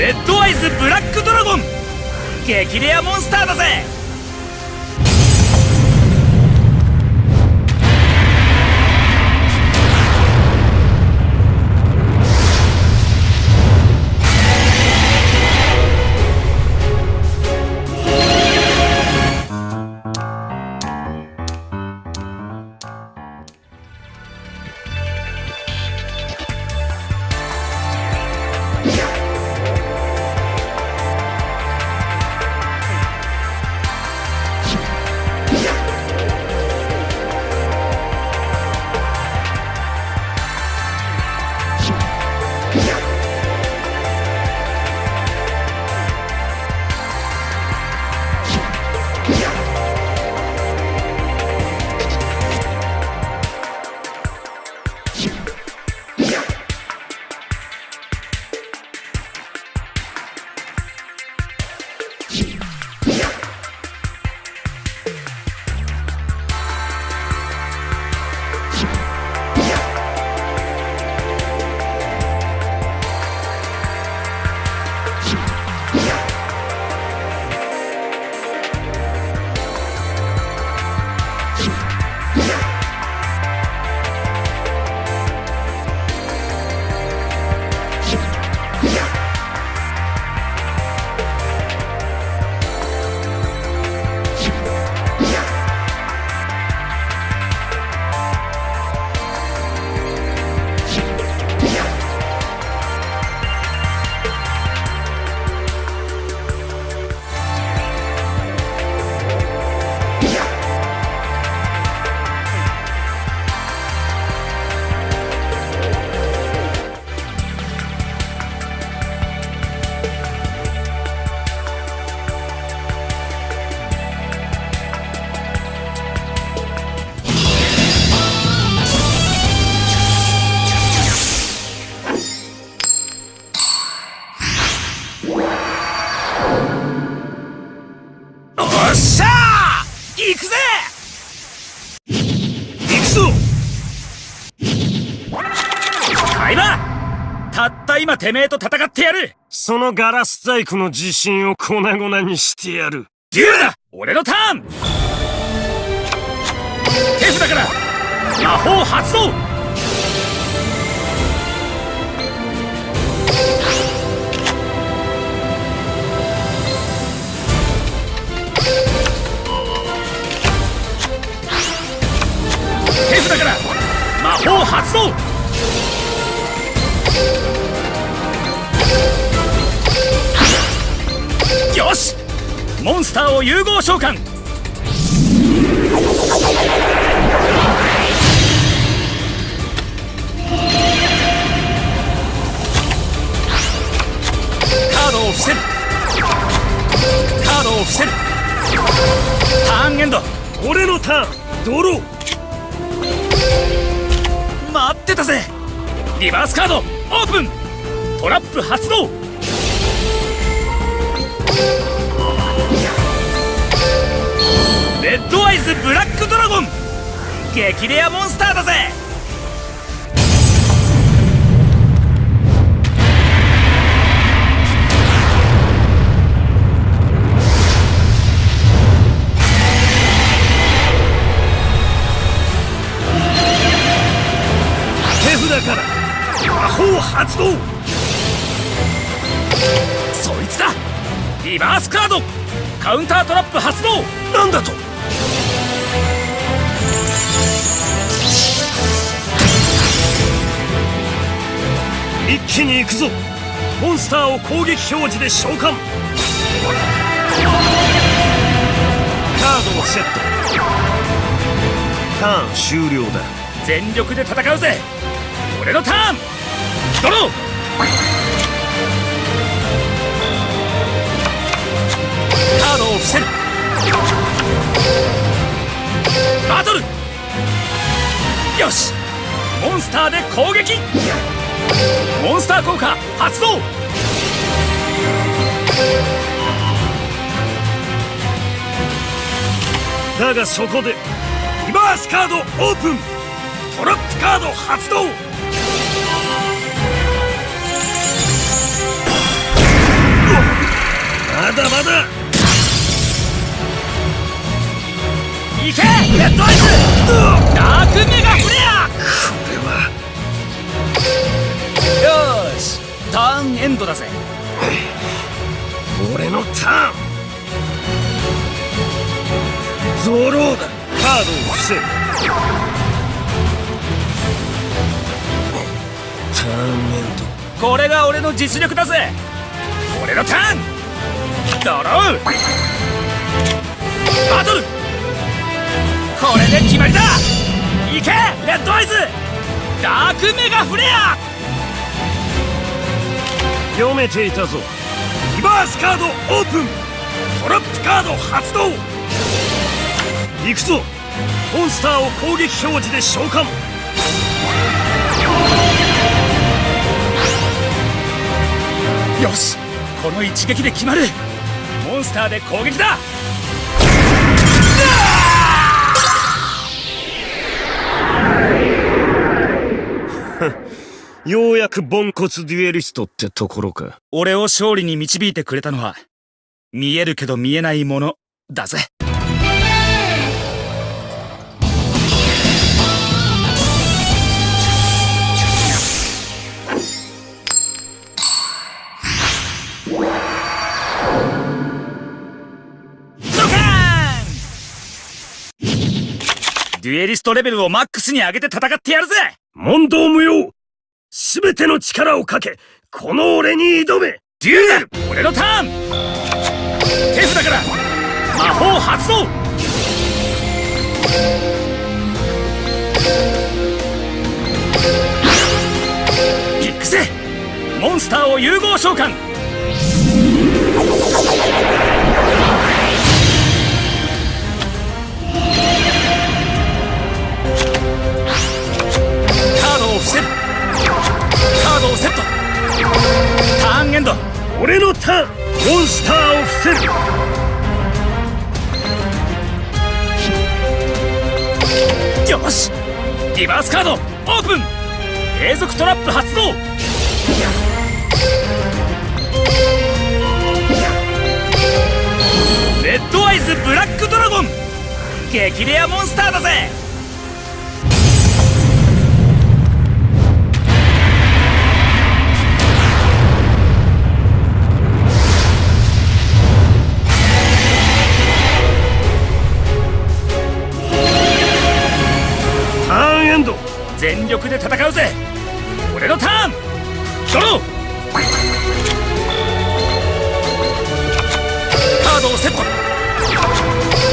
レッドアイズブラックドラゴン。激レアモンスターだぜ。今てめえと戦ってやる。そのガラス細工の自信を粉々にしてやる。デューだ！俺のターン！手札から！魔法発動！手札から！魔法発動よしモンスターを融合召喚。カードを伏せる。カードを伏せる。ターンエンド。俺のターンドロー。待ってたぜ。リバースカードオープン。トラップ発動レッドアイズブラックドラゴン。激レアモンスターだぜ。手札から魔法発動。リバースカード。カウンタートラップ発動。なんだと。一気に行くぞ。モンスターを攻撃表示で召喚。カードをセット。ターン終了だ。全力で戦うぜ。俺のターン。ドロー伏せる。バトル。よし。モンスターで攻撃。モンスター効果発動。だがそこでリバースカードオープン。トラップカード発動。だまだ。行け!レッドアイズダークメガフレアこれは。よーし!ターンエンドだぜ!俺のターン!ゾローだ!カードを伏せる!ターンエンこれが俺の実力だぜ!俺のターン!ドロー!バトルこれで決まりだ。行けレッドアイズ。ダークメガフレア。ド読めていたぞ。リバースカードオープン。トラップカード発動。行くぞ。モンスターを攻撃表示で召喚。よしこの一撃で決まる。モンスターで攻撃だようやくボンコツデュエリストってところか。俺を勝利に導いてくれたのは見えるけど見えないものだぜ。ドカン！デュエリストレベルをマックスに上げて戦ってやるぜ！問答無用。すべての力をかけこの俺に挑め。デュエル。俺のターン。手札から。魔法発動。行くぜ。モンスターを融合召喚俺のターンモンスターを伏せるよし。リバースカードオープン。永続トラップ発動。レッドアイズブラックドラゴン。激レアモンスターだぜ。全力で戦うぜ。俺のターン。ドロー。カードをセット。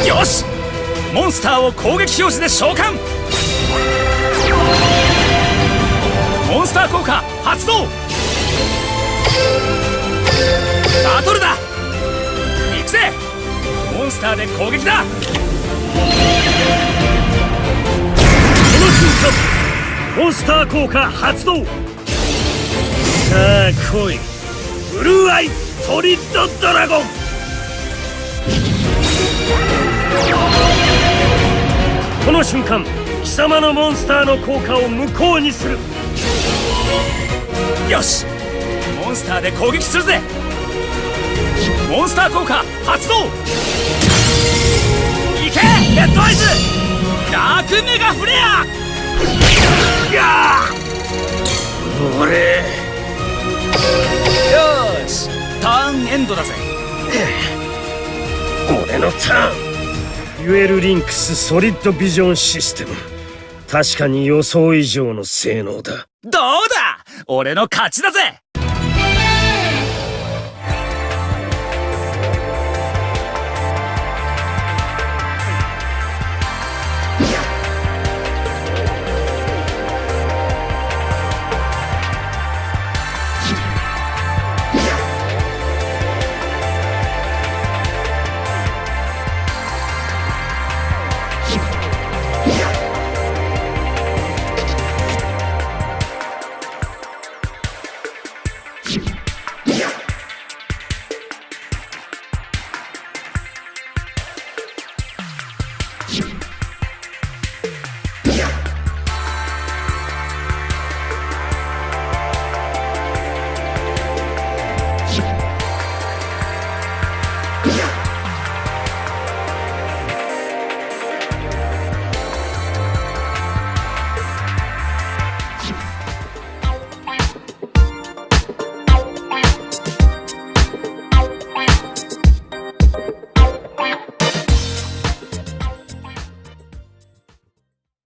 よし。モンスターを攻撃表示で召喚。モンスター効果発動。バトルだ。行くぜ。モンスターで攻撃だ。この瞬間。モンスター効果発動。さあ来い。ブルーアイズソリッドドラゴン。この瞬間貴様のモンスターの効果を無効にする。よし。モンスターで攻撃するぜ。モンスター効果発動。いけ！レッドアイズ！ダークメガフレア！俺よしターンエンドだぜ。俺のターン。デュエルリンクスソリッドビジョンシステム。確かに予想以上の性能だ。どうだ？俺の勝ちだぜ